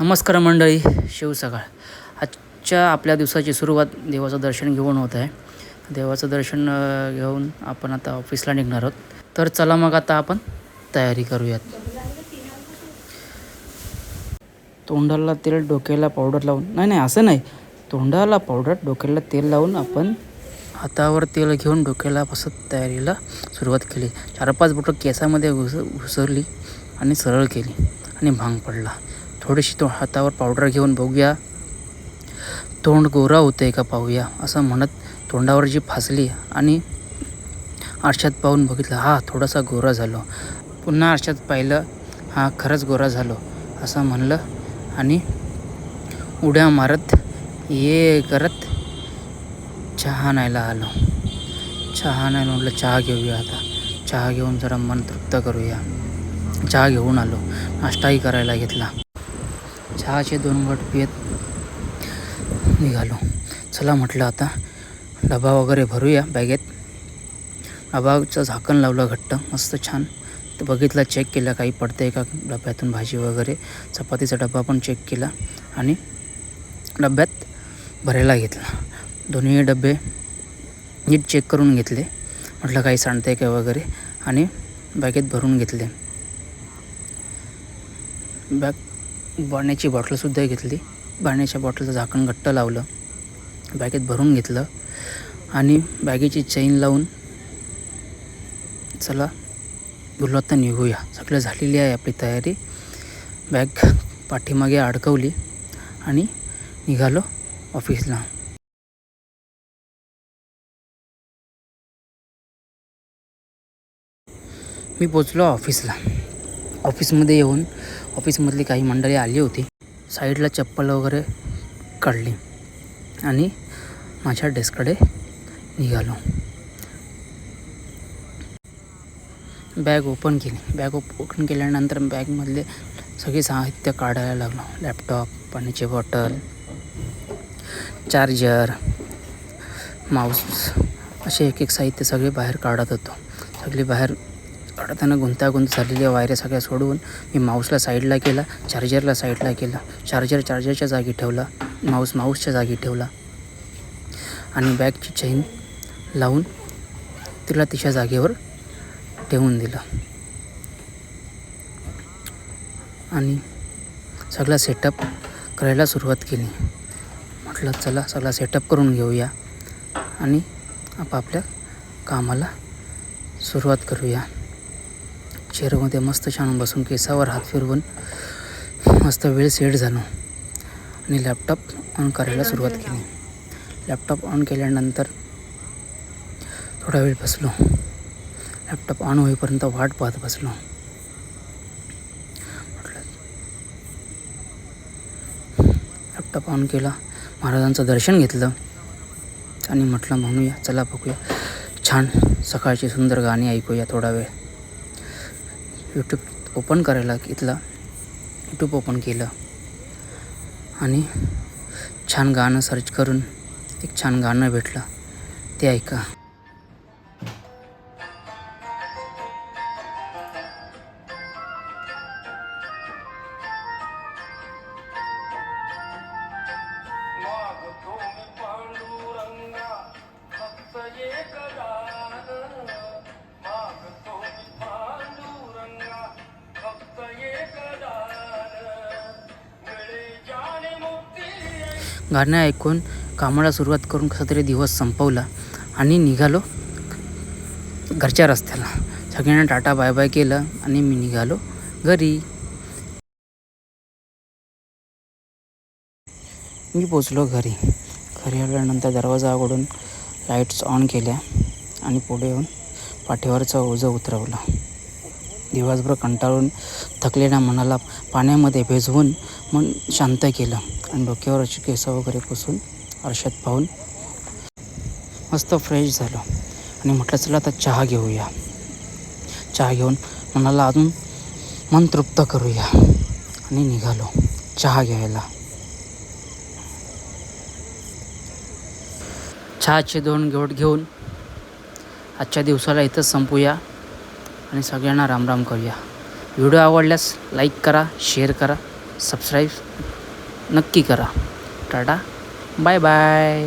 नमस्कार मंडळी शिव सकाळ. आजच्या आपल्या दिवसाची सुरुवात देवाचं दर्शन घेऊन होत आहे. देवाचं दर्शन घेऊन आपण आता ऑफिसला निघणार आहोत. तर चला मग आता आपण तयारी करूयात. तोंडाला तेल डोक्याला पावडर लावून नाही नाही असं नाही. तोंडाला पावडर डोक्याला तेल लावून आपण हातावर तेल घेऊन डोक्याला बसत तयारीला सुरुवात केली. चार पाच बोटं केसामध्ये घुस घुसरली आणि सरळ केली आणि भांग पडला. थोडीशी तो हातावर पावडर घेऊन बघूया. तोंड गोरा होतंय का पाहूया असं म्हणत तोंडावर जी फासली आणि आरशात पाहून बघितलं हा थोडासा गोरा झालो. पुन्हा आरशात पाहिलं हा खरंच गोरा झालो असं म्हणलं आणि उड्या मारत ये करत चहा न्यायला आलो. चहा नाही म्हटलं चहा घेऊया आता. चहा घेऊन जरा मन तृप्त करूया. चहा घेऊन आलो. नाश्ताही करायला घेतला. चहाचे दोन घट पियत निघालो. चला म्हटलं आता डबा वगैरे भरूया बॅगेत. डबाचं झाकण लावलं घट्ट मस्त छान. तर बघितलं चेक केलं काही पडतंय का डब्यातून भाजी वगैरे. चपातीचा डबा पण चेक केला आणि डब्यात भरायला घेतला. दोन्ही डबे नीट चेक करून घेतले. म्हटलं काही सांडतंय का वगैरे? आणि बॅगेत भरून घेतले. बॅग पाण्याची बॉटलसुद्धा घेतली. पाण्याच्या बॉटलचं झाकण घट्ट लावलं. बॅगेत भरून घेतलं. आणि बॅगेची चैन लावून चला बोललो आता निघूया. सगळं झालेली आहे आपली तयारी. बॅग पाठीमागे अडकवली आणि निघालो ऑफिसला मी पोचलो ऑफिसला ऑफिसमध्ये येऊन ऑफिसमधली काही मंडळी आली होती. साईडला चप्पल वगैरे काढली आणि माझ्या डेस्ककडे निघालो. बॅग ओपन केली. बॅग ओपन केल्यानंतर बॅगमधले सगळे साहित्य काढायला लागलो. लॅपटॉप पाण्याची बॉटल चार्जर माऊस असे एक एक साहित्य सगळे बाहेर काढत होतो. सगळे बाहेर काढताना गुंतागुंत झालेल्या वायऱ्या सगळ्या सोडवून मी माऊसला साईडला केला चार्जरला साईडला केला चार्जर चार्जरच्या जागी ठेवला माऊस माऊसच्या जागी ठेवला. आणि बॅगची चैन लावून तिला तिच्या जागेवर ठेवून दिलं. आणि सगळा सेटअप करायला सुरुवात केली. म्हटलं चला सगळा सेटअप करून घेऊया आणि आपापल्या कामाला सुरुवात करूया. चेअरमध्ये मस्त छान बसून केसावर हात फिरवून मस्त वेळ सेट झालो. आणि लॅपटॉप ऑन करायला सुरुवात केली. लॅपटॉप ऑन केल्यानंतर थोडा वेळ बसलो. लॅपटॉप ऑन होईपर्यंत वाट पाहत बसलो. म्हटलं लॅपटॉप ऑन केला. महाराजांचं दर्शन घेतलं. आणि म्हटलं म्हणूया चला बघूया. छान सकाळची सुंदर गाणी ऐकूया थोडा वेळ. यूट्यूब ओपन करायला इथला यूट्यूब ओपन केलं. आणि छान गाणं सर्च करून एक छान गाणं भेटलं. ते ऐका. गाणं ऐकून कामाला सुरुवात करून कसा तरी दिवस संपवला आणि निघालो घरच्या रस्त्याला. सगळ्यांना टाटा बाय बाय केलं आणि मी निघालो घरी. मी पोचलो घरी. घरी आल्यानंतर दरवाजा उघडून लाईट्स ऑन केल्या आणि पुढे येऊन पाठीवरचं ओझं उतरवलं. दिवसभर कंटाळून थकलेल्या मनाला पाण्यामध्ये भिजवून मन शांत केलं आणि डोक्यावरची केस वगैरे पुसून आरशात पाहून मस्त फ्रेश झालो. आणि म्हटलं चला आता चहा घेऊया. चहा घेऊन मनाला अजून मन तृप्त करूया. आणि निघालो चहा घ्यायला. चहाचे दोन घोट घेऊन आजच्या दिवसाला इथंच संपूया. आणि सगळ्यांना रामराम करूया. व्हिडिओ आवडल्यास लाईक करा शेअर करा सबस्क्राईब नक्की करा. टाटा. Bye bye